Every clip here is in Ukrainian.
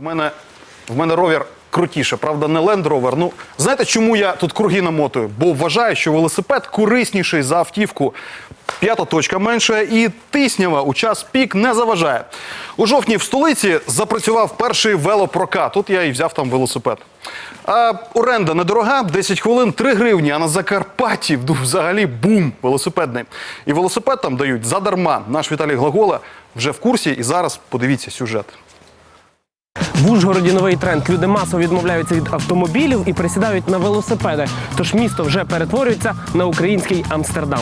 В мене, в мене ровер крутіше, правда, не Land Rover. Ну, знаєте, чому я тут круги намотую? Бо вважаю, що велосипед корисніший за автівку. П'ята точка менша і тиснява у час пік не заважає. У жовтні в столиці запрацював перший велопрокат. Тут я і взяв там велосипед. А оренда недорога, 10 хвилин, 3 гривні. А на Закарпатті взагалі бум велосипедний. І велосипед там дають задарма. Наш Віталій Глагола вже в курсі. І зараз подивіться сюжет. В Ужгороді новий тренд. Люди масово відмовляються від автомобілів і присідають на велосипеди. Тож місто вже перетворюється на український Амстердам.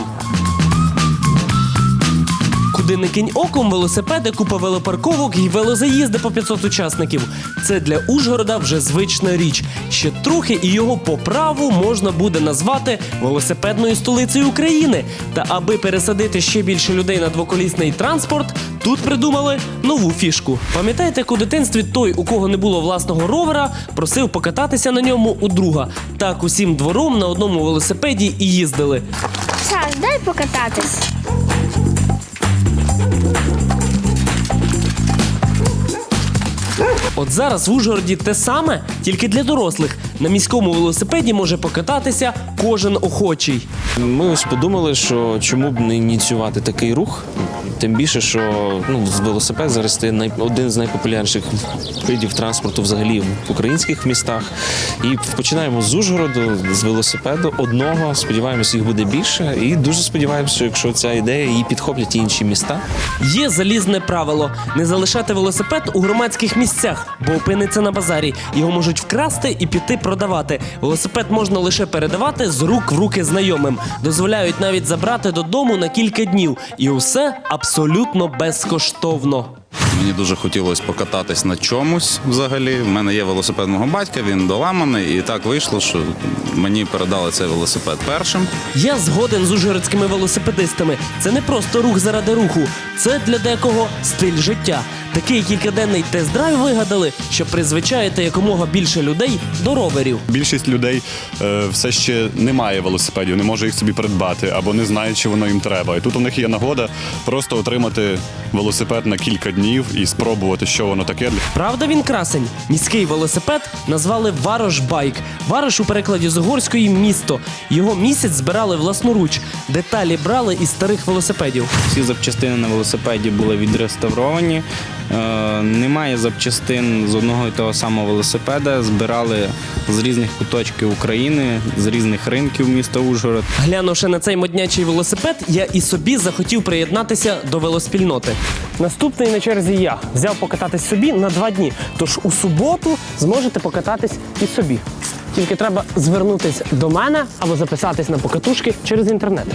Куди не кинь оком, велосипеди, купа велопарковок і велозаїзди по 500 учасників. Це для Ужгорода вже звична річ. Ще трохи і його по праву можна буде назвати велосипедною столицею України. Та аби пересадити ще більше людей на двоколісний транспорт, тут придумали нову фішку. Пам'ятаєте, як у дитинстві той, у кого не було власного ровера, просив покататися на ньому у друга. Так усім двором на одному велосипеді і їздили. Саш, дай покататись. От зараз в Ужгороді те саме, тільки для дорослих. На міському велосипеді може покататися кожен охочий. Ми ось подумали, що чому б не ініціювати такий рух. Тим більше, що ну, велосипед зараз най... один з найпопулярніших видів транспорту взагалі в українських містах. І починаємо з Ужгороду, з велосипеду одного. Сподіваємося, їх буде більше. І дуже сподіваємося, що якщо ця ідея її підхоплять і інші міста. Є залізне правило не залишати велосипед у громадських місцях, бо опиниться на базарі. Його можуть вкрасти і піти продавати. Велосипед можна лише передавати з рук в руки знайомим. Дозволяють навіть забрати додому на кілька днів. І усе абсолютно безкоштовно. Мені дуже хотілося покататись на чомусь взагалі. У мене є велосипед мого батька, він доламаний, і так вийшло, що мені передали цей велосипед першим. Я згоден з ужгородськими велосипедистами. Це не просто рух заради руху, це для декого стиль життя. Такий кількаденний тест-драйв вигадали, щоб призвичаїти якомога більше людей до роверів. Більшість людей е, все ще не має велосипедів, не може їх собі придбати або не знає, чи воно їм треба. І тут у них є нагода просто отримати велосипед на кілька днів і спробувати, що воно таке. Правда, він красень. Міський велосипед назвали Варош Байк. Варош у перекладі з угорської місто. Його місяць збирали власноруч. Деталі брали із старих велосипедів. Всі запчастини на велосипеді були відреставровані. Е, Немає запчастин з одного і того самого велосипеда. Збирали з різних куточків України, з різних ринків міста Ужгород. Глянувши на цей моднячий велосипед, я і собі захотів приєднатися до велоспільноти. Наступний на черзі я взяв покататись собі на два дні. Тож у суботу зможете покататись і собі. Тільки треба звернутись до мене або записатись на покатушки через інтернет.